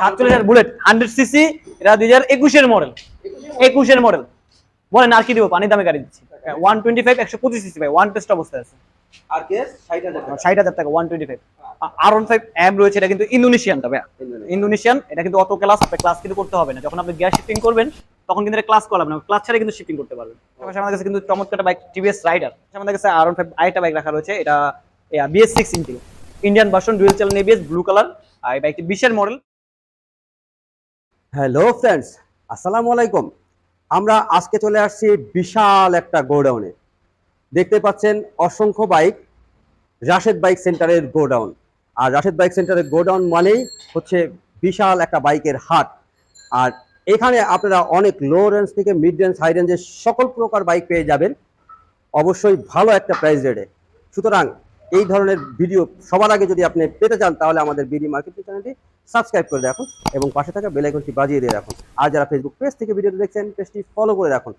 সাতচল্লিশ হাজার bullet hundred CC এটা দুই হাজার একুশের মডেল একুশের মডেল বলেন আর কি দিব? পানির দামে গাড়ি দিচ্ছি। ওয়ান টোয়েন্টি ফাইভ একশো পঁচিশ সিসি ভাই ওয়ান টেস্ট অবস্থায় আছে। ষাট হাজার টাকা। One twenty five R one five M রয়েছে এটা কিন্তু ইন্দোনেশিয়ানটা ভাই ইন্দোনেশিয়ান এটা কিন্তু অত ক্লাস আপনার ক্লাস কিন্তু করতে হবে না। যখন আপনি গ্যাস শিফটিং করবেন তখন কিন্তু ক্লাস করাবেন না। ক্লাস ছাড়া কিন্তু শিফটিং করতে পারবেন। আমাদের কাছে কিন্তু চমৎকার বাইক টিভিএস রাইডার আমাদের কাছে আর ওয়ান ফাইভ আরেকটা বাইক রাখা রয়েছে এটা BS six Indian version dual channel ABS blue colour আর এই বাইকটি বিশের মডেল হ্যালো ফ্রেন্ডস আসসালামু আলাইকুম আমরা আজকে চলে আসছি বিশাল একটা গোডাউনে দেখতে পাচ্ছেন অসংখ্য বাইক রাশেদ বাইক সেন্টারের গোডাউন আর রাশেদ বাইক সেন্টারের গোডাউন মানেই হচ্ছে বিশাল একটা বাইকের হাট। আর এখানে আপনারা অনেক লো রেঞ্জ থেকে মিড রেঞ্জ হাই রেঞ্জের সকল প্রকার বাইক পেয়ে যাবেন। অবশ্যই ভালো একটা প্রাইস রেটে সুতরাং এই ধরনের ভিডিও সবার আগে যদি আপনি পেতে চান তাহলে আমাদের বিডি মার্কেটিং চ্যানেলটি সাবস্ক্রাইব করে রাখুন এবং পাশে থাকা বেল আইকনটি বাজিয়ে দিয়ে রাখুন। আর যারা ফেসবুক পেজ থেকে ভিডিওটি দেখছেন পেজটি ফলো করে রাখুন।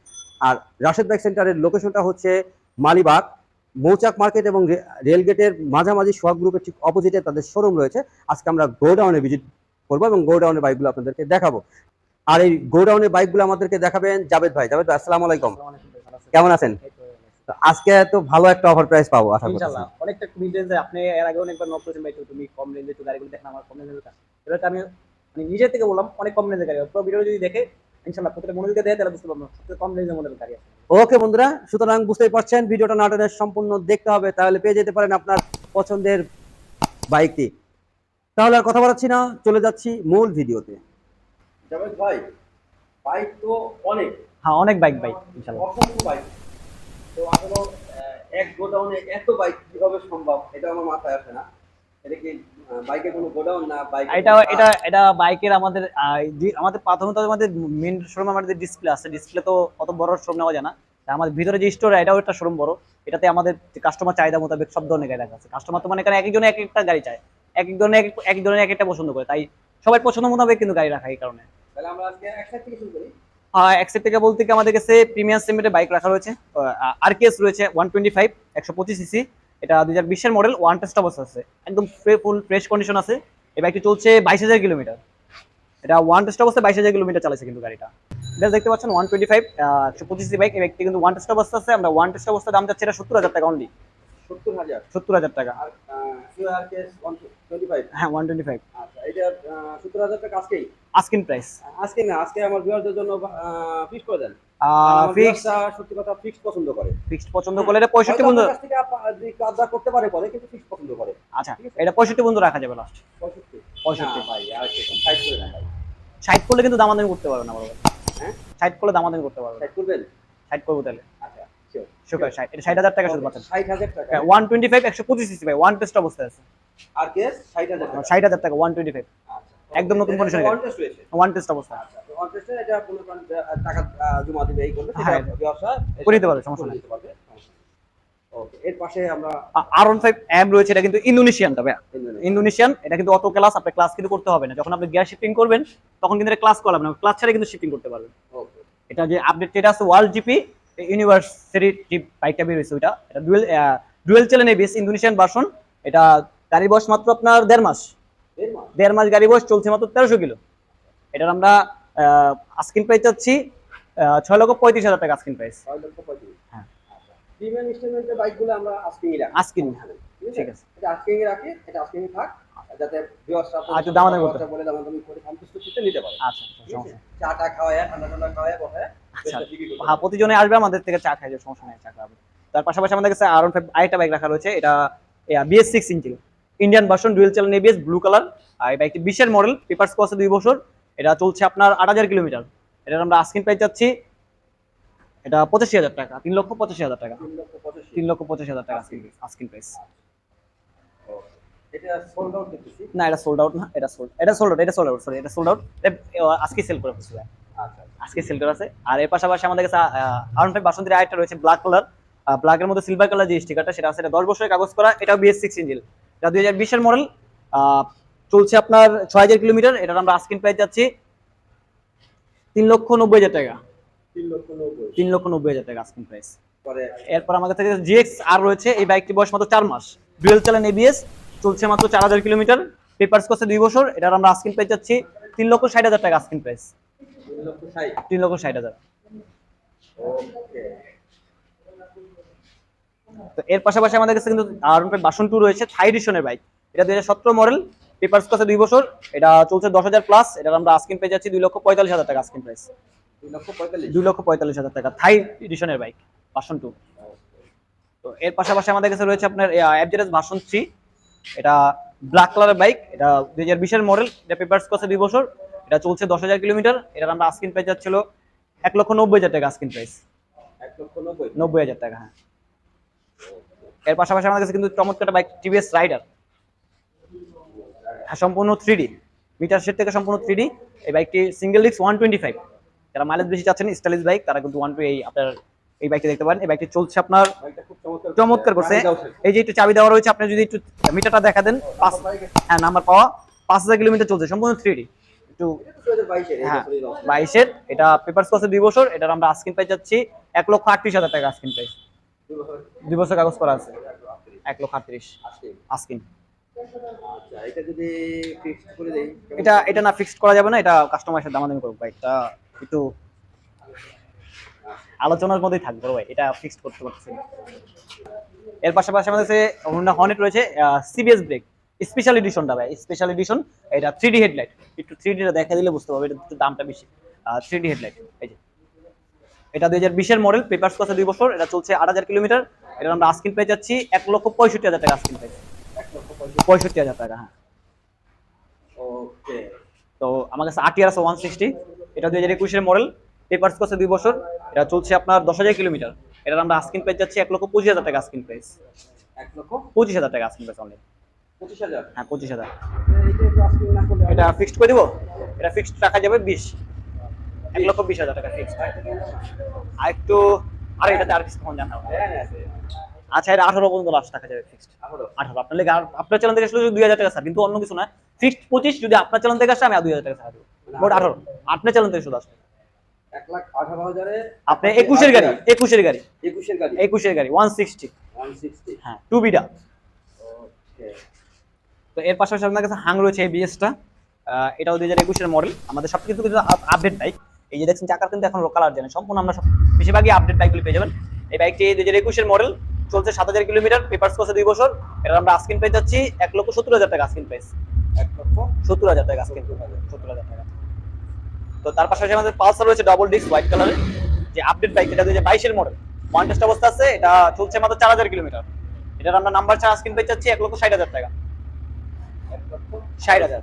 আর রাশেদ বাইক সেন্টারের লোকেশনটা হচ্ছে মালিবাগ। মৌচাক মার্কেট এবং রেলগেটের মাঝামাঝি সোহাগ গ্রুপের ঠিক অপোজিটে তাদের শোরুম রয়েছে। আজকে আমরা গোডাউনে ভিজিট করব এবং গোডাউনের বাইকগুলো আপনাদেরকে দেখাবো। আর এই গোডাউনের বাইকগুলো আমাদেরকে দেখাবেন জাবেদ ভাই। জাবেদ ভাই আসসালামু আলাইকুম। কেমন আছেন? তো আজকে তো ভালো একটা অফার প্রাইস পাবো আশা করছি ইনশাআল্লাহ অনেকটা মিড রেঞ্জে আপনি এর আগে অনেকবার নক করেছেন ভাই তো তুমি কম রেঞ্জে তো গাড়িগুলো দেখেন আমার কম রেঞ্জের কাজ এবার আমি মানে নিজের থেকে বললাম অনেক কম রেঞ্জের গাড়ি পুরো ভিডিও যদি দেখে ইনশাআল্লাহ প্রত্যেকটা মনোযোগ দিয়ে তাহলে বুঝতে পারব সবচেয়ে কম রেঞ্জের মডেল গাড়ি আছে। ওকে বন্ধুরা সুতরাং বুঝতেই পারছেন ভিডিওটা নাটনের সম্পূর্ণ দেখতে হবে তাহলে পেয়ে যেতে পারেন আপনার পছন্দের বাইকটি। তাহলে আর কথা বলাচ্ছি না চলে যাচ্ছি মূল ভিডিওতে। ভাই বাইক তো অনেক। হ্যাঁ অনেক বাইক বাইক ইনশাআল্লাহ অসংখ্য বাইক তো আসলে এক গোডাউনে এত বাইক কীভাবে সম্ভব? এটা আমার মাথায় আসে না। এটা কি বাইকের কোনো গোডাউন না বাইক এটা এটা এটা বাইকের আমাদের আমাদের প্রথমত আমাদের মেন শোরুম আমাদের ডিসপ্লে আছে ডিসপ্লে তো অত বড় শোরুম নেওয়া যায় না। আমাদের ভিতরে যে স্টোর এটাও একটা শোরুম বড়। এটাতে আমাদের কাস্টমার চাহিদা মোতাবেক সব ধরনের গাড়ি রাখা আছে। কাস্টমার তো মানে এখানে এক একজনে এক একটা গাড়ি চায়। এক এক ধরনের এক ধরনের এক একটা পছন্দ করে। তাই সবাই পছন্দ মোতাবেক কিন্তু গাড়ি রাখা এই কারণে। তাহলে আমরা আজকে একসাথে থেকে শুরু করি। অ্যাক্সেপ্ট থেকে বলতে কি আমাদের কাছে প্রিমিয়াম সেগমেন্টের বাইক রাখা রয়েছে। আরকেএস রয়েছে ওয়ান টোয়েন্টি ফাইভ একশো পঁচিশ সিসি এটা দুই হাজার বিশের মডেল ওয়ান টেস্ট অবস্থা আছে। একদম ফুল ফ্রেশ কন্ডিশন আছে। এই বাইকটি চলছে বাইশ হাজার কিলোমিটার। এটা ওয়ান টেস্ট অবস্থায় বাইশ হাজার কিলোমিটার চালাচ্ছে কিন্তু গাড়িটা। এটা দেখতে পাচ্ছেন ওয়ান টোয়েন্টি ফাইভ একশো পঁচিশ বাইক এই বাইকটি কিন্তু ওয়ান টেস্ট অবস্থা আছে। আমরা ওয়ান টেস্ট অবস্থা দাম যাচ্ছে এটা সত্তর হাজার টাকা অনলি সত্তর হাজার। সত্তর হাজার টাকা। আর ফাইভ হ্যাঁ ওয়ান টোয়েন্টি ফাইভ আচ্ছা এটা সত্তর হাজার টাকা আজকেই? আস্কিন প্রাইস আজকে না আজকে আমার ভিউয়ারদের জন্য ফিক্স করে দেন। আমার ফিক্স viewers-রা সত্যি কথা ফিক্স পছন্দ করে। ফিক্সড পছন্দ করলে এটা পঁয়ষট্টি বন্ধু আমার কাছ থেকে আপ- যদি কাজটা করতে পারে পরে কিন্তু ফিক্স পছন্দ করে। আচ্ছা এটা পঁয়ষট্টি বন্ধু রাখা যাবে লাস্ট পঁয়ষট্টি। পঁয়ষট্টি। ভাই আর সাইড করে না ভাই। ষাট করলে কিন্তু দামাদামি করতে পারবে না বড় হ্যাঁ? ষাট করলে দামাদামি করতে পারবে সাইড করবেন? ষাট করব তাহলে। এটা টাকা পাচ্ছেন টাকা। সিসি ভাই ওয়ান টেস্ট অবস্থায় আছে। আর টাকা। টাকা একদম নতুন ওয়ান টেস্ট রয়েছে? ওয়ান টেস্ট অবস্থা আচ্ছা ওয়ান টেস্টে এটা কোনো টাকা জমা দিবে এই করবে সেটা ব্যবসা করে দিতে পারবে, সমস্যা করে নেই। দিতে পারবে। ওকে এর পাশে আমরা আর ওয়ান ফাইভ এম রয়েছে এটা কিন্তু ইন্দোনেশিয়ানটা ভাই ইন্দোনেশিয়ান। এটা কিন্তু অত ক্লাস আপনার ক্লাস কিন্তু করতে হবে না। যখন আপনি গ্যাস শিফটিং করবেন তখন কিন্তু ক্লাস করাবেন ক্লাস ছাড়া কিন্তু শিফটিং করতে পারবেন। এটা যে আপডেট আছে ওয়ার্ল্ড জিপি ইউনিভার্সিটি জিপ বাইকটা বের হয়েছে ওইটা এটা dual dual channel ABS Indonesian version এটা গাড়ি বয়স মাত্র আপনার দেড় মাস। দেড় মাস? গাড়ি বয়স চলছে মাত্র তেরোশো কিলো। এটার আমরা আস্কিন প্রাইস চাচ্ছি ছয় লক্ষ পঁয়ত্রিশ হাজার টাকা আস্কিন প্রাইস হ্যাঁ। প্রিমিয়াম ইনস্টলমেন্টের বাইকগুলো আমরা আজকেই রাখি। আস্কিন ঠিক আছে? এটা আজকেই রাখি এটা আজকেই থাক। যাতে আচ্ছা, দামাদামি করতে বলে দামাদামি করে সন্তুষ্ট চিত্তে নিতে পারে। আচ্ছা ঠিক আছে? সমস্যা নেই। চা টা খাওয়ায় ঠান্ডা ঠান্ডা খাওয়ায় বসায় আচ্ছা হ্যাঁ প্রতিজনে আসবে আমাদের থেকে চা খাই সমস্যা নেই চা খাবে তার পাশাপাশি আমাদের কাছে আরন ফাইভ আরেকটা বাইক রাখা রয়েছে এটা BS six inch Indian version dual channel ABS blue colour আর এই বাইকটি বিশের মডেল পেপার্স আছে দুই বছর। এটা চলছে আপনার আট হাজার কিলোমিটার। এটার আমরা আস্কিন প্রাইস যাচ্ছি এটা পঁচাশি হাজার টাকা তিন লক্ষ পঁচাশি হাজার টাকা। তিন লক্ষ পঁচাশি। হাজার টাকা আস্কিন প্রাইস এটা সোল্ড আউট দেখতেছি না এটা সোল্ড আউট না এটা সোল্ড এটা সোল্ড আউট এটা সোল্ড আউট সরি এটা সোল্ড আউট আজকে সেল করে ফেলছি আচ্ছা আজকে সেল করা আছে আর এর পাশাপাশি আমাদের কাছে আরন ফাইভ বাসন্তীর আরেকটা রয়েছে ব্ল্যাক কালার ব্ল্যাকের মধ্যে সিলভার কালার যে স্টিকারটা সেটা আছে এটা দশ বছরের কাগজ করা এটাও বিএস সিক্স ইঞ্জিল এটা দুই হাজার বিশের মডেল চলছে আপনার ছয় হাজার কিলোমিটার এটার আমরা আস্কিন প্রাইস যাচ্ছি তিন লক্ষ নব্বই হাজার টাকা। তিন লক্ষ নব্বই। হাজার টাকা আস্কিন প্রাইস এরপর আমাদের কাছে জিএক্স আর রয়েছে এই বাইকটি বয়স মাত্র চার মাস। ডুয়েল চালান এবিএস চলছে মাত্র চার হাজার কিলোমিটার। পেপারস করছে দুই বছর এটার আমরা আস্কিন প্রাইস যাচ্ছি তিন লক্ষ ষাট হাজার টাকা আস্কিন প্রাইস তিন লক্ষ ষাট হাজার। তো এর পাশাপাশি আমাদের কাছে কিন্তু আর বাসন টু রয়েছে থাই এডিশনের বাইক এটা দুই হাজার সতেরো মডেল পেপারস কাছে দুই বছর এটা চলছে দশ হাজার প্লাস এটার আমরা আস্কিন পেয়ে যাচ্ছি দুই লক্ষ পঁয়তাল্লিশ হাজার টাকা আস্কিন প্রাইস দুই লক্ষ পঁয়তাল্লিশ। হাজার টাকা থাই এডিশনের বাইক ভার্সন টু তো এর পাশাপাশি আমাদের কাছে রয়েছে আপনার অ্যাভজেরেস ভার্সন থ্রি এটা ব্ল্যাক কালারের বাইক এটা দুই হাজার বিশের মডেল এটা পেপারস কাছে দুই বছর এটা চলছে দশ হাজার কিলোমিটার এটার আমরা আস্কিন প্রাইস যাচ্ছিল এক লক্ষ নব্বই হাজার টাকা আস্কিন প্রাইস এক লক্ষ নব্বই হাজার। টাকা হ্যাঁ। এর পাশাপাশি আমাদের কাছে কিন্তু চমৎকার বাইক টিভিএস রাইডার হ্যাঁ সম্পূর্ণ থ্রি ডি মিটার সেট থেকে সম্পূর্ণ থ্রি এই বাইকটি single disc one twenty five যারা মাইলেজ বেশি চাচ্ছেন স্টাইলিশ বাইক তারা কিন্তু ওয়ান টু এই আপনার এই বাইকটা দেখতে পারেন। এই বাইকটি চলছে আপনার চমৎকার করছে। এই যে একটু চাবি দেওয়া রয়েছে আপনি যদি একটু মিটারটা দেখা দেন পাঁচ হ্যাঁ নাম্বার পাওয়া। পাঁচ হাজার কিলোমিটার চলছে সম্পূর্ণ থ্রি একটু এটা তো 2022 এর, এই হ্যাঁ বাইশের। এটা পেপার কসে দুই বছর এটার আমরা আস্কিন প্রাইস যাচ্ছি এক লক্ষ আটত্রিশ হাজার টাকা আস্কিন প্রাইস দুই বছর? কাগজ করা আছে। এক লক্ষ আটত্রিশ। আস্কিন আচ্ছা এটা এটা না ফিক্সড করা যাবে না এটা কাস্টমারের সাথে দামাদামি করব ভাই এটা একটু আলোচনার মধ্যেই থাকবে ভাই এটা ফিক্সড করতে পারছি এর পাশাপাশি আমাদের কাছে হোন্ডা হর্নেট রয়েছে সিবিএস ব্রেক স্পেশাল এডিশনটা ভাই স্পেশাল এডিশন এটা থ্রি ডি হেডলাইট একটু থ্রি ডিটা দেখা দিলে বুঝতে পারবে এটা একটু দামটা বেশি। থ্রি ডি হেডলাইট এই যে। এটা দুই হাজার বিশের মডেল পেপার্স কাছে দুই বছর এটা চলছে আট হাজার কিলোমিটার। এটা আমরা আস্কিন পেয়ে যাচ্ছি এক লক্ষ পঁয়ষট্টি হাজার টাকা আস্কিন পেয়ে পঁয়ষট্টি। হাজার টাকা হ্যাঁ। ওকে তো আমার কাছে আটিয়ার আছে ওয়ান সিক্সটি এটা দুই হাজার একুশের মডেল পেপার্স করছে দুই বছর। এটা চলছে আপনার দশ হাজার কিলোমিটার। এটার আমরা আস্কিন প্রাইস যাচ্ছি এক লক্ষ পঁচিশ হাজার টাকা আস্কিন প্রাইস এক লক্ষ? পঁচিশ হাজার টাকা আস্কিন প্রাইস অনলাইন পঁচিশ হাজার? হ্যাঁ পঁচিশ হাজার। এটা এটা ফিক্সড করে দিব? এটা ফিক্সড রাখা যাবে বিশ। এক লক্ষ বিশ হাজার টাকা ফিক্সড আর একটু আর এটাতে আর কিছু কম জানা হ্যাঁ হ্যাঁ। আচ্ছা এটা আঠারো পর্যন্ত লাস্ট টাকা যাবে ফিক্সড আঠারো। আপনার লেগে আপনার চ্যানেল থেকে আসলে দুই হাজার টাকা স্যার কিন্তু অন্য কিছু না। ফিক্সড পঁচিশ যদি আপনার চ্যানেল থেকে আসে আমি আর দুই হাজার টাকা ছাড়া দেবো। মোট আঠারো। আপনার চ্যানেল থেকে শুধু আসবে। এক লাখ আঠারো হাজারে আপনি একুশের গাড়ি একুশের গাড়ি। একুশের গাড়ি। একুশের গাড়ি ওয়ান সিক্সটি ওয়ান সিক্সটি হ্যাঁ টু বিটা তো এর পাশাপাশি আপনার কাছে হাং রয়েছে এই বিএসটা এটাও দুই হাজার একুশের মডেল আমাদের সব কিছু কিছু আপডেট বাইক এই যে দেখছেন চাকার কিন্তু এখন কালার জানে। সম্পূর্ণ আমরা সব বেশিরভাগই আপডেট বাইকগুলি পেয়ে যাবেন। এই বাইকটি দুই হাজার একুশের মডেল চলছে সাত হাজার কিলোমিটার পেপার্স করছে দুই বছর। এটা আমরা আস্কিন পেয়ে যাচ্ছি এক লক্ষ সত্তর হাজার টাকা আস্কিন প্রাইস এক লক্ষ সত্তর হাজার টাকা আস্কিন সত্তর হাজার টাকা। তো তার পাশাপাশি আমাদের পালসার রয়েছে ডাবল ডিস্ক হোয়াইট কালারের যে আপডেট বাইক এটা হাজার বাইশের মডেল ওয়ান টেস্ট অবস্থা আছে, এটা চলছে মাত্র চার হাজার কিলোমিটার এটার আমরা নাম্বার ছাড়া আস্কিন পেয়ে যাচ্ছি এক লক্ষ ষাট হাজার টাকা। ষাট হাজার।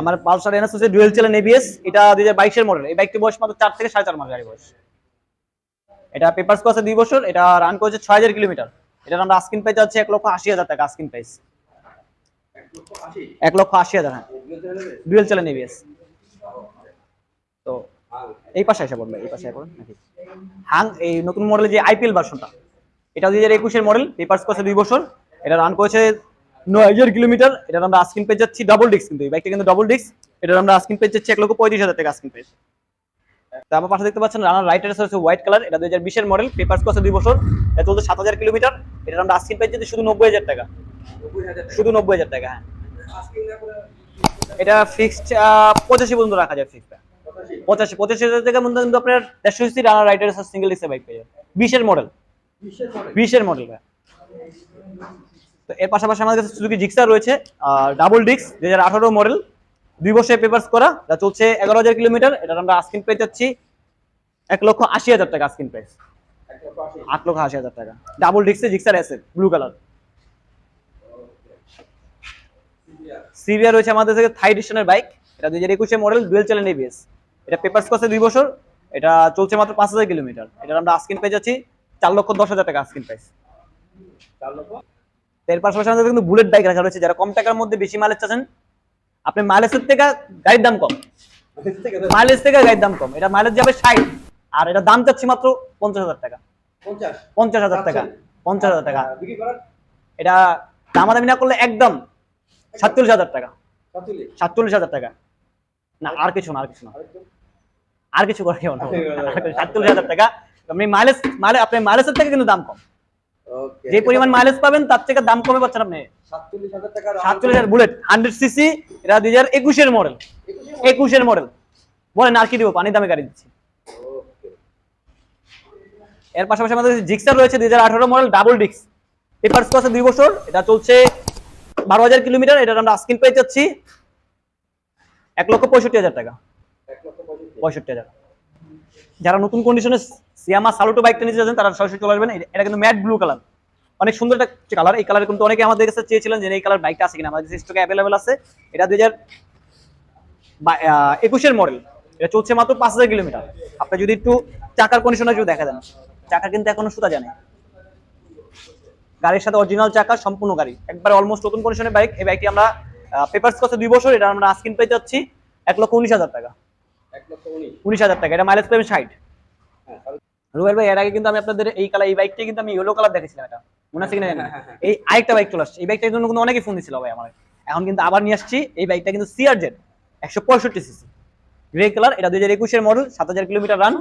আমার পালসার এনএস হচ্ছে ডুয়েল চ্যানেল এবিএস এটা দুই হাজার বাইশের মডেল এই বাইকটি বয়স মাত্র চার থেকে সাড়ে চার মাস গাড়ি বয়স। এটা পেপার্স করেছে দুই বছর, এটা রান করেছে ছয় হাজার কিলোমিটার এটার আমরা আস্কিন প্রাইস যাচ্ছে এক লক্ষ আশি হাজার টাকা আস্কিন প্রাইস এক লক্ষ আশি হাজার হ্যাঁ। তো ডুয়েল চ্যানেল এবিএস তো এই পাশে এসে পড়বে, এই পাশে পড়বে, নাকি? হাং, এই নতুন মডেলের যে আইপিএল ভার্সনটা এটা দুই হাজার একুশের মডেল পেপার্স করেছে দুই বছর। এটা রান করেছে নয় হাজার কিলোমিটার, এটার আমরা আস্কিন পেয়ে যাচ্ছি ডাবল ডিস্ক কিন্তু, এই বাইকটা কিন্তু ডাবল ডিস্ক এটার আমরা আস্কিন পেয়ে যাচ্ছি এক লক্ষ পঁয়ত্রিশ হাজার টাকা আস্কিন পেয়েছি তারপর পাশে দেখতে পাচ্ছেন রানার রাইটার হচ্ছে হোয়াইট কালার এটা দুই হাজার বিশের মডেল পেপার্স করেছে দুই বছর, এটা চলছে সাত হাজার কিলোমিটার, এটার আমরা আস্কিন পেয়ে যাচ্ছি শুধু নব্বই হাজার টাকা। শুধু নব্বই হাজার টাকা হ্যাঁ। এটা ফিক্সড পঁচাশি পর্যন্ত রাখা যায় ফিক্সড পঁচাশি। পঁচাশি হাজার টাকার মধ্যে কিন্তু আপনার দেড়শো সিসি রানার রাইডার সিঙ্গেল ডিস্কের বাইক পেয়ে যাবেন। বিশের মডেল বিশের? মডেল তো এর পাশাপাশি আমাদের কাছে সুজুকি জিক্সার রয়েছে ডাবল ডিস্ক দুই হাজার আঠারো মডেল দুই বছরের পেপার্স করা, যা চলছে এগারো হাজার কিলোমিটার। এটার আমরা আস্কিন প্রাইস যাচ্ছি এক লক্ষ আশি হাজার টাকা আস্কিন প্রাইস। আট লক্ষ আশি হাজার টাকা। ডাবল ডিস্কে জিক্সার এসে ব্লু কালার সিরিয়া রয়েছে আমাদের থেকে থাই ডিশনের বাইক এটা দুই হাজার একুশে মডেল ডুয়েল চ্যানেল এবিএস এটা পেপার্স করছে দুই বছর। এটা চলছে মাত্র পাঁচ হাজার কিলোমিটার। এটার আমরা আস্কিন পেয়ে যাচ্ছি চার লক্ষ দশ হাজার টাকা আস্কিন প্রাইস চার লক্ষ? এর পাশাপাশি আমাদের কিন্তু বুলেট বাইক রাখা রয়েছে। যারা কম টাকার মধ্যে বেশি মাইলেজ চাচ্ছেন আপনি মাইলেজের থেকে গাড়ির দাম কম। মাইলেজ থেকে গাড়ির দাম কম। এটা মাইলেজ যাবে ষাট। আর এটা দাম চাচ্ছি মাত্র পঞ্চাশ হাজার টাকা। পঞ্চাশ? হাজার টাকা। পঞ্চাশ হাজার টাকা। বিক্রি করার? এটা দামাদামি না করলে একদম সাতচল্লিশ হাজার টাকা। সাতচল্লিশ? হাজার টাকা। না আর কিছু না আর কিছু না। আর কিছু করে সাতচল্লিশ হাজার টাকা। আপনি মাইলেজ আপনি মাইলেজের থেকে কিন্তু দাম কম। যে পরিমাণ মাইলেজ পাবেন তার থেকে দাম কমে পাচ্ছেন আপনি। সাতচল্লিশ হাজার বুলেট হান্ড্রেড সিসি এটা দুই হাজার একুশের মডেল একুশের মডেল বলেন আর কি দিব? পানি দামে গাড়ি দিচ্ছি। এর পাশাপাশি আমাদের জিক্সার রয়েছে দুই হাজার আঠারো মডেল ডাবল ডিক্স পেপারস আছে দুই বছর এটা চলছে বারো হাজার কিলোমিটার এটা আমরা আস্কিন পেয়ে যাচ্ছি এক লক্ষ পঁয়ষট্টি হাজার টাকা। পঁয়ষট্টি হাজার। যারা নতুন কন্ডিশনে সিয়ামা সালুটো বাইকটা নিতে যাচ্ছেন তারা সরাসরি চলে আসবেন। এটা- কিন্তু ম্যাট ব্লু কালার অনেক সুন্দর একটা কালার এই কালার কিন্তু অনেকে আমাদের কাছে চেয়েছিলেন যে, এই কালার বাইকটা আছে কিনা? আমাদের স্টকে অ্যাভেলেবেল আছে। এটা দুই হাজার একুশের মডেল এটা চলছে মাত্র পাঁচ হাজার কিলোমিটার। আপনি যদি একটু চাকার কন্ডিশনে যদি দেখা দেন, চাকা কিন্তু এখনও সুতা জানে। গাড়ির সাথে অরিজিনাল চাকা সম্পূর্ণ গাড়ি। একবার অলমোস্ট নতুন কন্ডিশনের বাইক এই বাইকটি আমরা পেপারস কস্টে দুই বছর এটা আমরা আস্কিন পেয়ে যাচ্ছি এক লক্ষ উনিশ হাজার টাকা। উনিশ। হাজার টাকা এটা মাইলেজ পাবেন ষাট। হ্যাঁ রুবেল ভাই এর আগে কিন্তু আমি আপনাদের এই কালার এই বাইকটা কিন্তু আমি ইয়েলো কালার দেখেছিলাম এটা। মনে আছে কিনা। হ্যাঁ, হ্যাঁ, এই আরেকটা বাইক চলে আসছে। এই বাইকটার জন্য কিন্তু অনেকে ফোন দিছিল ভাই আমার এখন কিন্তু আবার নিয়ে আসছি। এই বাইকটা কিন্তু সিআর জেড একশো পঁয়ষট্টি সিসি গ্রে কালার এটা দুই হাজার একুশের মডেল সাত হাজার কিলোমিটার রান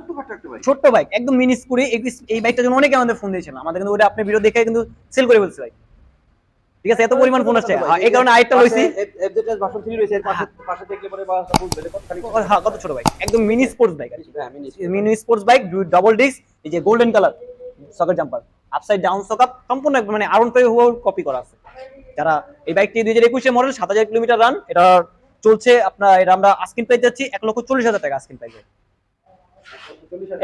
ছোট্ট বাইক একদম মিনি স্কুটি এই বাইকটার জন্য অনেকে আমাদের ফোন দিয়েছিল। আমাদের কিন্তু ওটা আপনি ভিডিও দেখে কিন্তু সেল করে বলছে ভাই ঠিক আছে এত পরিমাণ ফোন আসছে। হ্যাঁ, এই কারণে আরেকটা লইছি এফজেডএস ভার্সন 3 রয়েছে এর পাশে পাশে দেখলে পরে বা বুঝবে কত হ্যাঁ কত ছোট বাইক একদম মিনি স্পোর্টস বাইক হ্যাঁ mini sports bike double disc এই যে গোল্ডেন কালার সকেট জাম্পার আপসাইড ডাউন সকাপ সম্পূর্ণ মানে আরন ফাইভ কপি করা আছে। যারা এই বাইকটি দুই হাজার একুশে মডেল সাত হাজার কিলোমিটার রান এটা চলছে আপনার এটা আমরা আস্কিন প্রাইস যাচ্ছি এক লক্ষ চল্লিশ হাজার টাকা আস্কিন প্রাইস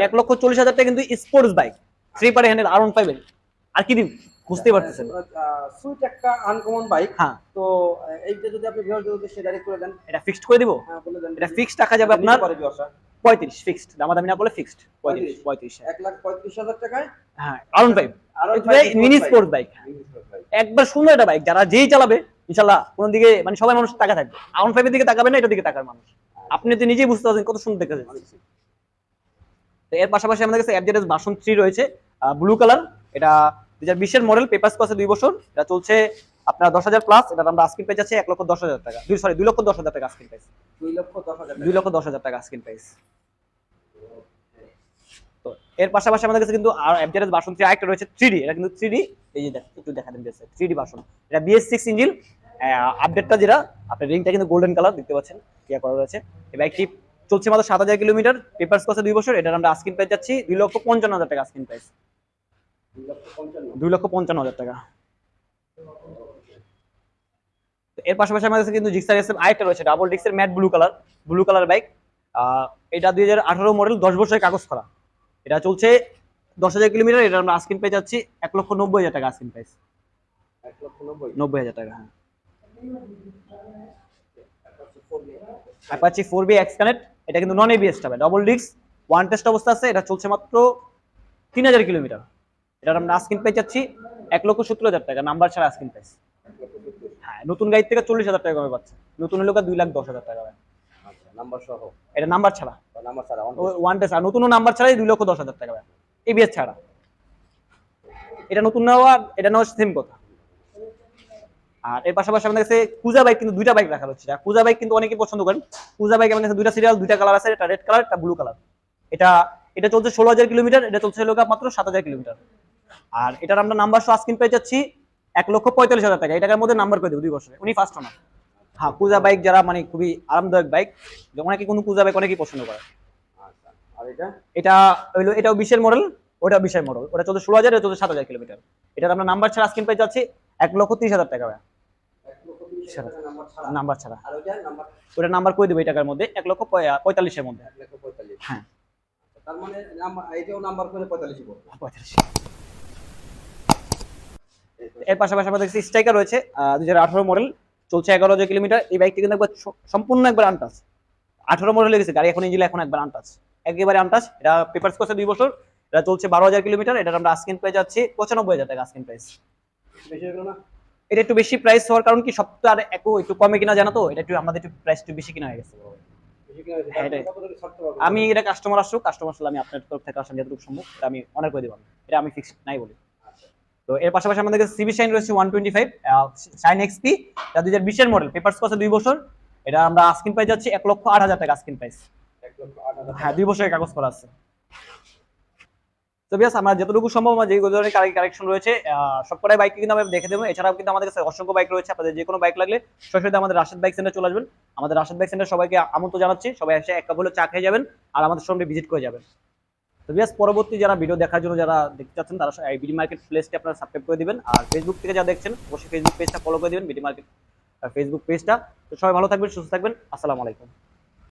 এক লক্ষ চল্লিশ হাজার টাকা কিন্তু স্পোর্টস বাইক থ্রি পারে হ্যান্ডেল আরন ফাইভ আর কি দিন? বুঝতেই পারতেছেন। সুইট একটা আনকমন বাইক হ্যাঁ। তো এইটা যদি আপনি ভিউয়ারদের উদ্দেশ্যে ডাইরেক্ট করে দেন। এটা ফিক্সড করে দিব? হ্যাঁ বলে দেন। এটা ফিক্সড টাকা যাবে আপনার পঁয়ত্রিশ ফিক্সড দামাদামি না করলে ফিক্সড পঁয়ত্রিশ পঁয়ত্রিশ। এক লাখ পঁয়ত্রিশ হাজার টাকায়? হ্যাঁ আরন আরও মিনি স্পোর্টস বাইক একবার সুন্দর একটা বাইক যারা যেই চালাবে ইনশাল্লাহ কোন দিকে মানে সবাই মানুষ টাকা থাকবে। আউন ফাইভের দিকে তাকাবে না এটার দিকে তাকার মানুষ। আপনি তো নিজেই বুঝতে পারছেন কত সুন্দর দেখা যাচ্ছে তো এর পাশাপাশি আমাদের কাছে অ্যাপজেডএস ভার্সন থ্রি রয়েছে ব্লু কালার এটা দুই হাজার বিশের মডেল পেপার কসে দুই বছর। এটা চলছে আপনার দশ হাজার প্লাস এটা আমরা আস্কিন পেয়ে যাচ্ছে এক লক্ষ দশ হাজার টাকা। দুই সরি দুই লক্ষ দশ হাজার টাকা আস্কিন প্রাইস দুই লক্ষ দশ হাজার দুই লক্ষ দশ হাজার টাকা আস্কিন প্রাইস তো এর পাশাপাশি আমাদের কাছে কিন্তু আর অ্যাপজেডএস ভার্সন থ্রি আরেকটা রয়েছে থ্রি এটা কিন্তু থ্রি এই যে দেখ একটু দেখা দেন থ্রি ডি ভার্সন এটা বিএস সিক্স ইঞ্জিন আপডেটটা যেটা আপনার রিংটা কিন্তু গোল্ডেন কালার দেখতে পাচ্ছেন ক্লিয়ার করা রয়েছে। এই বাইকটি চলছে মাত্র সাত হাজার কিলোমিটার পেপার্স কসে দুই বছর এটার আমরা আস্কিন প্রাইস যাচ্ছি দুই লক্ষ পঞ্চান্ন হাজার টাকা আস্কিন প্রাইস দুই লক্ষ পঞ্চান্ন হাজার টাকা। এর পাশাপাশি আমাদের কাছে কিন্তু জিক্সার এসএম আরেকটা রয়েছে double ডিক্সের matte blue colour blue colour bike এটা দুই হাজার আঠারো মডেল দশ বছরের কাগজ করা। এটা চলছে দশ হাজার কিলোমিটার এটা আমরা আস্কিন পেয়ে যাচ্ছি এক লক্ষ নব্বই হাজার টাকা আস্কিন প্রাইস এক লক্ষ নব্বই। নব্বই হাজার টাকা হ্যাঁ। Apache four B X connect এটা কিন্তু নন এবিএস হবে ডবল ডিক্স ওয়ান টেস্ট অবস্থা আছে এটা চলছে মাত্র তিন হাজার কিলোমিটার। এটার আমরা আস্কিন পেয়ে যাচ্ছি এক লক্ষ সত্তর হাজার টাকা নাম্বার ছাড়া আস্কিন প্রাইস হ্যাঁ নতুন গাড়ি থেকে চল্লিশ হাজার টাকা কমে পাচ্ছে। নতুন হলো দুই লাখ দশ হাজার টাকা হয়। আচ্ছা নাম্বার সহ? এটা নাম্বার ছাড়া। নাম্বার ছাড়া ওয়ান টেস্ট আর নতুন নাম্বার ছাড়াই দুই লক্ষ দশ হাজার টাকা এবিএস ছাড়া। এটা নতুন নেওয়া এটা নেওয়া সেম কথা। আর এর পাশাপাশি আমাদের কাছে কুজা বাইক কিন্তু দুইটা বাইক রাখা হচ্ছে। কুজা বাইক কিন্তু অনেকেই পছন্দ করেন। কুজা বাইক আমাদের কাছে দুইটা সিরিয়াল দুইটা কালার আছে। একটা রেড কালার একটা ব্লু কালার এটা এটা চলছে ষোলো হাজার কিলোমিটার এটা চলছে লোক মাত্র সাত হাজার কিলোমিটার। আর এটার আমরা নাম্বার সহ স্ক্রিন পেয়ে যাচ্ছি এক লক্ষ পঁয়তাল্লিশ হাজার টাকা। এই টাকার মধ্যে নাম্বার করে দেবো দুই বছরে। উনি ফার্স্ট ওনার হ্যাঁ কুজা বাইক যারা মানে খুবই আরামদায়ক বাইক অনেকে কোনো কুজা বাইক অনেকেই পছন্দ করে। আর এটা? এটা হইল এটাও বিশের মডেল ওটা বিশের মডেল ওটা চলছে ষোলো হাজার এটা চলছে সাত হাজার কিলোমিটার। এটার আমরা নাম্বার ছাড়া স্ক্রিন পেয়ে যাচ্ছি এক লক্ষ তিরিশ হাজার টাকা ভাইয়া। এক লক্ষ তিরিশ হাজার টাকা নাম্বার ছাড়া। নাম্বার ছাড়া। আর ওইটা নাম্বার ওটা নাম্বার করে দেবো এই টাকার মধ্যে? এক লক্ষ পঁয়- পঁয়তাল্লিশের মধ্যে। হ্যাঁ। আচ্ছা, তার মানে এইটাও নাম্বার করে পঁয়তাল্লিশ পড়বে। পঁয়তাল্লিশ। এর পাশাপাশি আমাদের কাছে স্ট্রাইকার রয়েছে দুই হাজার আঠারো মডেল চলছে এগারো হাজার কিলোমিটার। এই বাইকটি কিন্তু একবার সম্পূর্ণ একবার আনটাচ আঠারো মডেল গেছে গাড়ি এখন ইঞ্জিন এখন একবার আনটাচ একেবারে আনটাচ এটা পেপার করছে দুই বছর। এটা চলছে বারো হাজার কিলোমিটার। এটা আমরা আস্কিন পেয়ে যাচ্ছি পঁচানব্বই হাজার টাকা আস্কিন প্রাইস বেশি হলো না? এটা একটু বেশি প্রাইস হওয়ার কারণ কি? সপ্তাহ আর একটু একটু কমে কিনা জানো তো? এটা একটু আমাদের একটু প্রাইস একটু বেশি কিনা হয়ে গেছে। হ্যাঁ, আমি এটা কাস্টমার আসুক কাস্টমার আসলে আমি আপনার তরফ থেকে আসলে যতটুকু সম্ভব এটা আমি অনার করে দিব। এটা আমি ফিক্স নাই বলি। আচ্ছা। তো এর পাশাপাশি আমাদের কাছে সিবি শাইন রয়েছে one twenty five Shine XP এটা দুই হাজার বিশের মডেল পেপার্স কসে দুই বছর। এটা আমরা আস্কিন প্রাইস যাচ্ছি এক লক্ষ আট হাজার টাকা আস্কিন প্রাইস হ্যাঁ দুই বছরের কাগজ করা আছে। তো বিয়াস, আমরা যতটুকু সম্ভব যে ধরনের কালেকশন রয়েছে সবকটাই বাইক কিন্তু আমরা দেখে দেবো। এছাড়াও কিন্তু আমাদের কাছে অসংখ্য বাইক রয়েছে, আপনাদের যে কোনো বাইক লাগলে সরাসরি আমাদের রাশেদ বাইক সেন্টার চলে আসবেন। আমাদের রাশেদ বাইক সেন্টার সবাইকে আমন্ত্রণ জানাচ্ছি, সবাই এসে এক কাপ হলে চা খেয়ে যাবেন আর আমাদের সঙ্গে ভিজিট করে যাবেন। তো বিয়াস, পরবর্তী যারা ভিডিও দেখার জন্য যারা দেখতে চাচ্ছেন, তারা এই বিডি মার্কেট প্লেসটি আপনারা সাবস্ক্রাইব করে দিবেন। আর ফেসবুক থেকে যারা দেখছেন, অবশ্যই ফেসবুক পেজটা ফলো করে দিবেন বিডি মার্কেট ফেসবুক পেজটা তো সবাই ভালো থাকবেন, সুস্থ থাকবেন। আসসালামু আলাইকুম।